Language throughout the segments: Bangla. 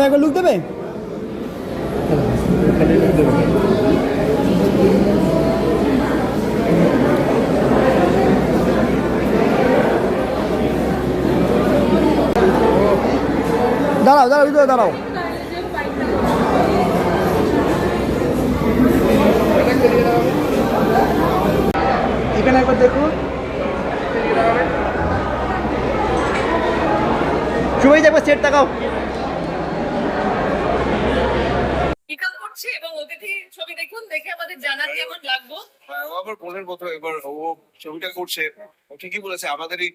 ম্যাডাম একবার লুক দেবে? দাঁড়াও দাঁড়াও ভিতরে দাঁড়াও। এখানে একবার দেখুন। সেট তাকাও পিকআপ করছে এবং অতিথি ছবি দেখুন দেখে আমাদের জানান কেমন লাগবো আবার বোনের মতো এবার ও ছবিটা করছে, ও ঠিকই বলেছে, আমাদেরই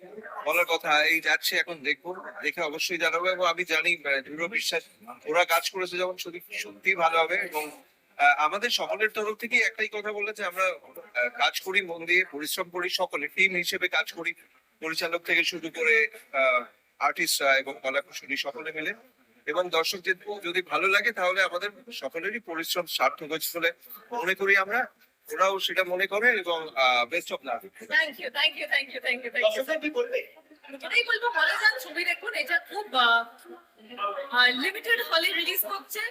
বলার কথা, এই যাচ্ছে, এখন দেখুন দেখে অবশ্যই জানাব, এবং আমি জানি দৃঢ় বিশ্বাস, ওরা কাজ করেছে যখন সত্যি সত্যি ভালো হবে, এবং আমাদের সকলের তরফ থেকে একটাই কথা বলেছে আমরা কাজ করি, মন দিয়ে পরিশ্রম করি, সকলে টিম হিসেবে কাজ করি, পরিচালক থেকে শুরু করে আর্টিস্টরা এবং কলাকুশলী সকলে মিলে, এবং দর্শকদের যদি ভালো লাগে, তাহলে আমাদের সকলেরই পরিশ্রম সার্থক হয়েছে বলে মনে করি আমরা। ওরাও সেটা মনে করে এবং best of luck thank you thank you thank you thank you thank you এটাই বলব হলে যান ছবি দেখুন। এটা খুব লিমিটেড হলে রিলিজ করছে।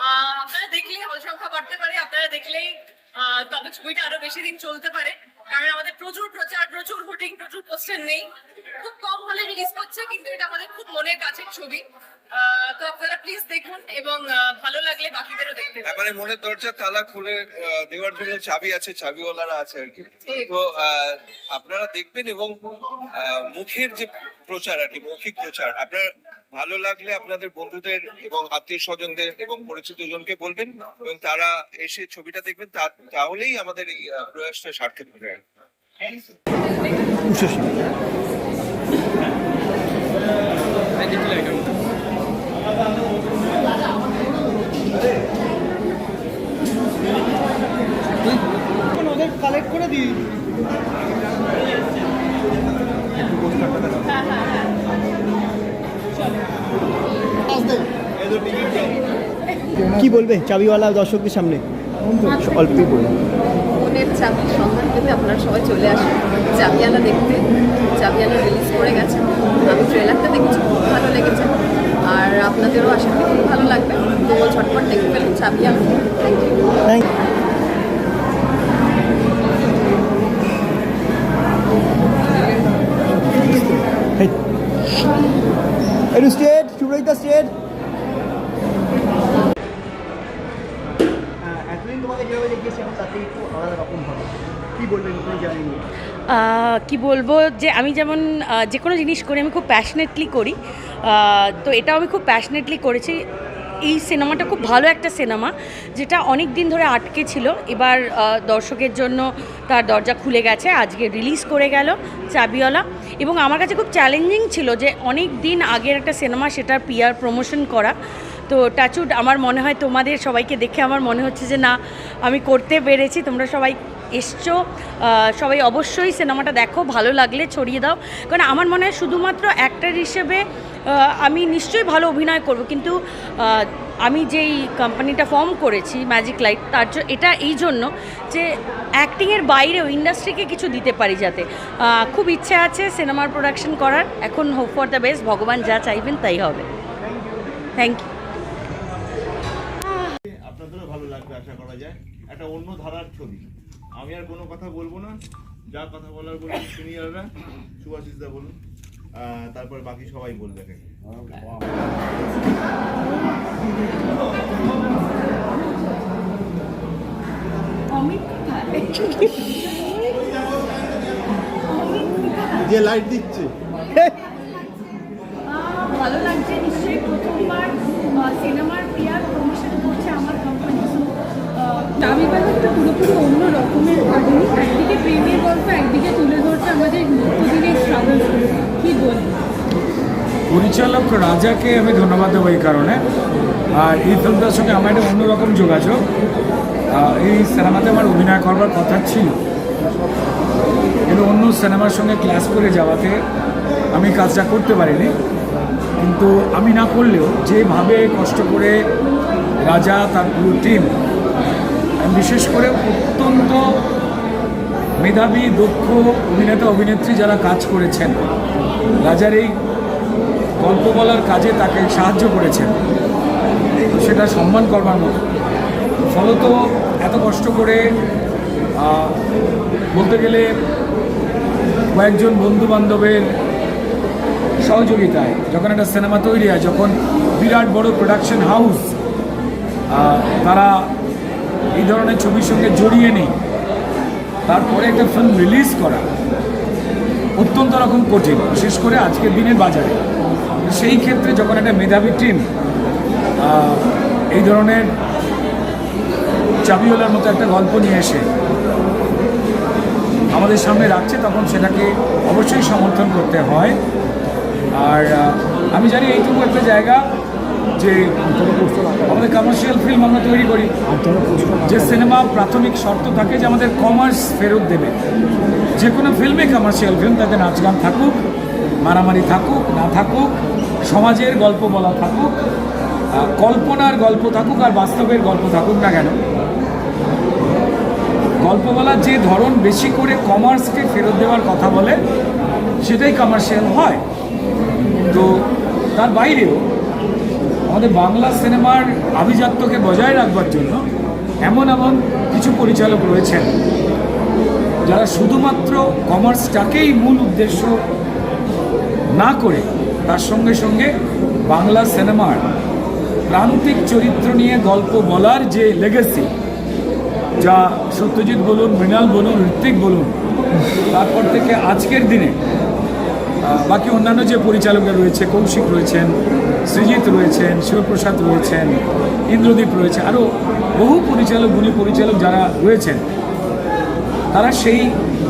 আহ, আপনারা দেখলে হল সংখ্যা বাড়তে পারে আপনারা দেখলেই আহ, তবে ছবিটা আরও বেশি দিন চলতে পারে। কারণ আমাদের প্রচুর প্রচার প্রচুর শুটিং প্রচুর পোস্টার নেই। খুব কম হলে রিলিজ করছে কিন্তু এটা আমাদের খুব মনের কাছের ছবি। তো আপনারা প্লিজ দেখুন এবং ভালো লাগলে বাকিদেরও দেখতে মনের দরজা তালা খুলে দেওয়ার জন্য চাবি আছে চাবিওয়ালারা আছে আর কি। তো আপনারা দেখবেন এবং মুখের যে প্রচার আর কি মৌখিক প্রচার আপনার ভালো লাগলে আপনাদের বন্ধুদের এবং আত্মীয় স্বজনদের এবং পরিচিত জনকে বলবেন এবং তারা এসে ছবিটা দেখবেন তাহলেই আমাদের এই প্রয়াসটা সার্থক হবে। উচ্ছ্বাসী ওদের কালেক্ট করে দিই কি বলবে চাবিওয়ালা দর্শকদের সামনে? অল্পই বলুন মনের চাবির সন্ধান পেতে আপনারা সবাই চলে আসুন। চাবিয়ালা দেখতে চাবিয়ালা রিলিজ করে গেছে আমি ট্রেলারটা দেখেছি, খুব ভালো লেগেছে। আর আপনাদেরও আশা করি খুব ভালো লাগবে। তো ঝটপট দেখে ফেলুন চাবিয়ালা থ্যাংক ইউ থ্যাংক একটু স্টেট সুব্রহিতা স্টেট এতদিন তোমাকে যেভাবে দেখিয়েছি এখন তাতে একটু আলাদা রকম হবে। কি বলবেন তুমি জানি আহ, কি বলব, যে আমি যেমন যে কোনো জিনিস করি, আমি খুব প্যাশনেটলি করি। তো এটাও আমি খুব প্যাশনেটলি করেছি। এই সিনেমাটা খুব ভালো একটা সিনেমা, যেটা অনেক দিন ধরে আটকে ছিল। এবার দর্শকের জন্য তার দরজা খুলে গেছে, আজকে রিলিজ করে গেল চাবিওয়ালা। এবং আমার কাছে খুব চ্যালেঞ্জিং ছিল যে অনেক দিন আগের একটা সিনেমা, সেটার পিয়ার প্রমোশন করা। তো টাচুড আমার মনে হয় তোমাদের সবাইকে দেখে আমার মনে হচ্ছে যে, না, আমি করতে পেরেছি, তোমরা সবাই এসছো সবাই অবশ্যই সিনেমাটা দেখো, ভালো লাগলে ছড়িয়ে দাও। কারণ আমার মনে হয় শুধুমাত্র অ্যাক্টার হিসেবে আমি নিশ্চয়ই ভালো অভিনয় করব, কিন্তু আমি যেই কোম্পানিটা ফর্ম করেছি ম্যাজিক লাইট তার এটা এই জন্য যে অ্যাক্টিংয়ের বাইরেও ইন্ডাস্ট্রিকে কিছু দিতে পারি যাতে। খুব ইচ্ছে আছে সিনেমার প্রোডাকশন করার, এখন হোপ ফর দ্য বেস্ট ভগবান যা চাইবেন তাই হবে। থ্যাংক ইউ আপনাদেরও ভালো লাগবে, আশা করা যায়। একটা অন্য ধারার ছবি। আমি আর কোনো কথা বলব না। যা কথা বলার বলুন সিনিয়ররা সুভাষিস দা বলুন তারপর বাকি সবাই বলবে যে লাইট দিচ্ছে। ভালো লাগছে নিশ্চয়ই প্রথমবার সিনেমার পিয়ার প্রমোশন করছে পুরোপুরি অন্য রকমের কাহিনী একদিকে প্রেমের গল্প, একদিকে তুলে ধরছে আমাদের নিত্যদিনের স্ট্রাগল কি বলব? পরিচালক রাজাকে আমি ধন্যবাদ দেবো এই কারণে। আর এই ফিল্মটার সঙ্গে আমার একটা অন্যরকম যোগাযোগ। এই সিনেমাতে আমার অভিনয় করবার কথা ছিল। কিন্তু অন্য সিনেমার সঙ্গে ক্লাস করে যাওয়াতে আমি কাজটা করতে পারিনি। কিন্তু আমি না করলেও যেভাবে কষ্ট করে রাজা তার পুরো টিম বিশেষ করে অত্যন্ত মেধাবী, দক্ষ অভিনেতা, অভিনেত্রী যারা কাজ করেছেন, রাজার এই গল্প বলার কাজে তাকে সাহায্য করেছেন। সেটা সম্মান করবার মতো। ফলত এত কষ্ট করে বলতে গেলে কয়েকজন বন্ধু বান্ধবের সহযোগিতায় যখন একটা সিনেমা তৈরি হয়, যখন বিরাট বড় প্রোডাকশন হাউস তারা এই ধরনের ছবির সঙ্গে জড়িয়ে নেই। তারপরে একটা ফিল্ম রিলিজ করা অত্যন্ত রকম কঠিন, বিশেষ করে আজকের দিনের বাজারে। সেই ক্ষেত্রে যখন একটা মেধাবী টিম এই ধরনের চাবিওয়ালার মতো একটা গল্প নিয়ে এসে আমাদের সামনে রাখছে, তখন সেটাকে অবশ্যই সমর্থন করতে হয়। আর আমি জানি এইটুকু একটা জায়গা যে আমাদের কমার্শিয়াল ফিল্ম আমরা তৈরি করি। যে সিনেমা প্রাথমিক শর্ত থাকে যে আমাদের কমার্স ফেরত দেবে। যে কোনো ফিল্মে কমার্শিয়াল ফিল্ম তাতে নাচ গান থাকুক, মারামারি থাকুক, না থাকুক, সমাজের গল্প বলা থাকুক কল্পনার গল্প থাকুক আর বাস্তবের গল্প থাকুক না কেন। গল্প বলার যে ধরন বেশি করে কমার্সকে ফেরত দেওয়ার কথা বলে, সেটাই কমার্শিয়াল হয়। তো তার বাইরেও আমাদের বাংলা সিনেমার আভিজাত্যকে বজায় রাখবার জন্য এমন এমন কিছু পরিচালক রয়েছেন, যারা শুধুমাত্র কমার্সটাকেই মূল উদ্দেশ্য না করে তার সঙ্গে সঙ্গে বাংলা সিনেমার প্রান্তিক চরিত্র নিয়ে গল্প বলার যে লেগেসি যা সত্যজিৎ বলুন, মৃণাল বলুন ঋত্বিক বলুন, তারপর থেকে আজকের দিনে বাকি অন্যান্য যে পরিচালকরা রয়েছে, কৌশিক রয়েছেন সৃজিত রয়েছেন, শিবপ্রসাদ রয়েছেন, ইন্দ্রদীপ রয়েছে আরও বহু পরিচালক, গুণী পরিচালক যারা রয়েছেন, তারা সেই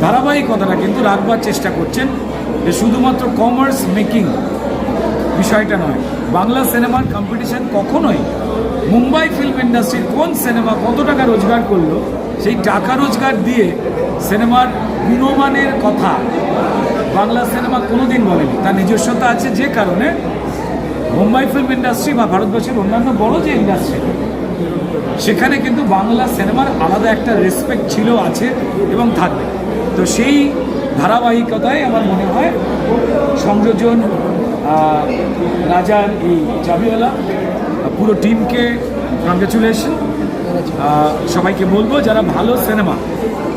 ধারাবাহিকতাটা কিন্তু রাখবার চেষ্টা করছেন যে শুধুমাত্র কমার্স মেকিং বিষয়টা নয়, বাংলা সিনেমার কম্পিটিশন কখনোই মুম্বাই ফিল্ম ইন্ডাস্ট্রির কোন সিনেমা কত টাকা রোজগার করল, সেই টাকা রোজগার দিয়ে সিনেমার গুণমানের কথা বাংলা সিনেমা কোনোদিন বলেনি। তার নিজস্বতা আছে যে কারণে মুম্বাই ফিল্ম ইন্ডাস্ট্রি বা ভারতবর্ষের অন্যান্য বড় যে ইন্ডাস্ট্রি সেখানে কিন্তু বাংলা সিনেমার আলাদা একটা রেসপেক্ট ছিল, আছে এবং থাকবে। তো সেই ধারাবাহিকতায় আমার মনে হয় সংযোজন রাজার এই চাবিওয়ালা, পুরো টিমকে কংগ্রেচুলেশন সবাইকে বলব, যারা ভালো সিনেমা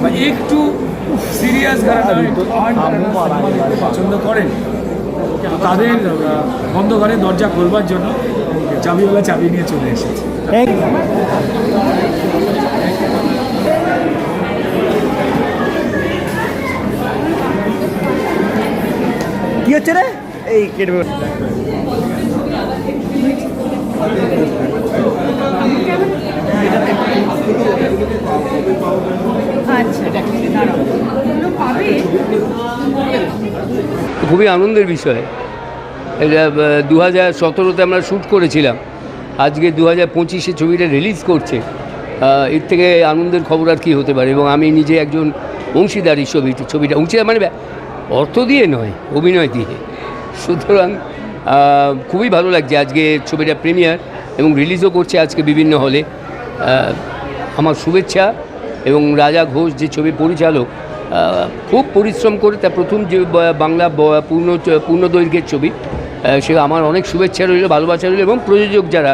বা একটু সিরিয়াস সিনেমা দেখতে পছন্দ করেন। তাদের বন্ধ ঘরে দরজা খোলবার জন্য চাবিওয়ালা চাবি নিয়ে চলে এসেছে। কি হচ্ছে রে? এই কেটে ওগুলো পাবে খুবই আনন্দের বিষয়। এটা দু হাজার সতেরোতে আমরা শ্যুট করেছিলাম। আজকে দু হাজার পঁচিশে ছবিটা রিলিজ করছে। এর থেকে আনন্দের খবর আর কী হতে পারে? এবং আমি নিজে একজন অংশীদারি ছবি ছবিটা অংশীদার মানে অর্থ দিয়ে নয়, অভিনয় দিয়ে। সুতরাং খুবই ভালো লাগছে। আজকে ছবিটা প্রিমিয়ার এবং রিলিজও করছে আজকে বিভিন্ন হলে আমার শুভেচ্ছা এবং রাজা ঘোষ যে ছবি পরিচালক খুব পরিশ্রম করে তার প্রথম যে বাংলা পূর্ণ পূর্ণ দৈর্ঘ্যের ছবি সে আমার অনেক শুভেচ্ছা রইল, ভালোবাসা রইল এবং প্রযোজক যারা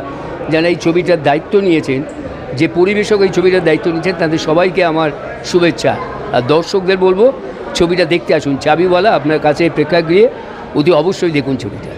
যারা এই ছবিটার দায়িত্ব নিয়েছেন, যে পরিবেশক এই ছবিটার দায়িত্ব নিয়েছেন, তাদের সবাইকে আমার শুভেচ্ছা। আর দর্শকদের বলব, ছবিটা দেখতে আসুন, চাবিওয়ালা আপনার কাছে প্রেক্ষাগৃহে, অতি অবশ্যই দেখুন ছবিটা।